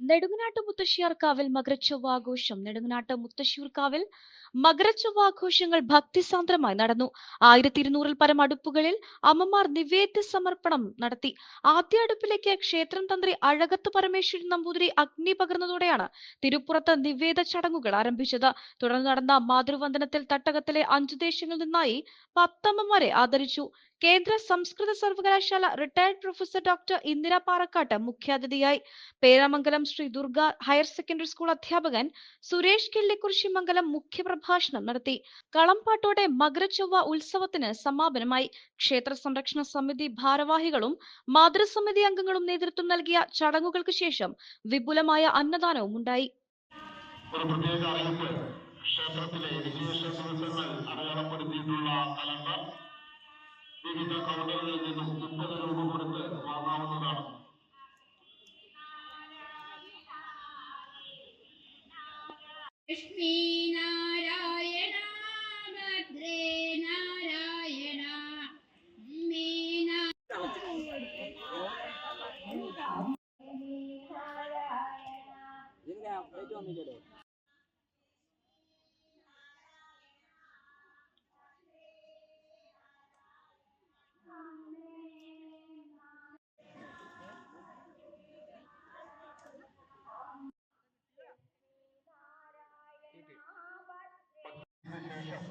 നെടുങ്ങനാട്ട് മുത്തശ്ശിയാർക്കാവിൽ മകരച്ചൊവ്വാഘോഷം. നെടുങ്ങനാട്ട് മുത്തശ്ശിയൂർക്കാവിൽ മകരച്ചൊവ്വാഘോഷങ്ങൾ ഭക്തിസാന്ദ്രമായി നടന്നു. ആയിരത്തി ഇരുന്നൂറിൽ പരം അടുപ്പുകളിൽ അമ്മമാർ നിവേദ്യ സമർപ്പണം നടത്തി. ആദ്യ അടുപ്പിലേക്ക് ക്ഷേത്രം തന്ത്രി അഴകത്ത് പരമേശ്വരൻ നമ്പൂതിരി അഗ്നി പകർന്നതോടെയാണ് തിരുപ്പുറത്ത് നിവേദ ചടങ്ങുകൾ ആരംഭിച്ചത്. തുടർന്ന് നടന്ന മാതൃവന്ദനത്തിൽ തട്ടകത്തിലെ അഞ്ചു ദേശങ്ങളിൽ നിന്നായി പത്തമ്മമാരെ ആദരിച്ചു. കേന്ദ്ര സംസ്കൃത സർവകലാശാല retired professor doctor Indira Parakkatt മുഖ്യാതിഥിയായി. Peramangalam Sri Durga higher secondary school അധ്യാപകൻ സുരേഷ് കിള്ളിക്കുറിശി മംഗലം മുഖ്യപ്രഭാഷണം നടത്തി. കളംപാട്ടോടെ മകരച്ചൊവ്വ ഉത്സവത്തിന് സമാപനമായി. ക്ഷേത്ര സംരക്ഷണ സമിതി ഭാരവാഹികളും മാതൃസമിതി അംഗങ്ങളും നേതൃത്വം നൽകിയ ചടങ്ങുകൾക്ക് ശേഷം വിപുലമായ അന്നദാനവും ഉണ്ടായി പ്രത്യേക ക്ഷേത്രത്തിലെ വിശേഷ വിവിധ കൗണ്ടറുകളിൽ നിന്നും മുപ്പത് രൂപ വാങ്ങാവുന്നതാണ്. ലക്ഷ്മീ. Yes.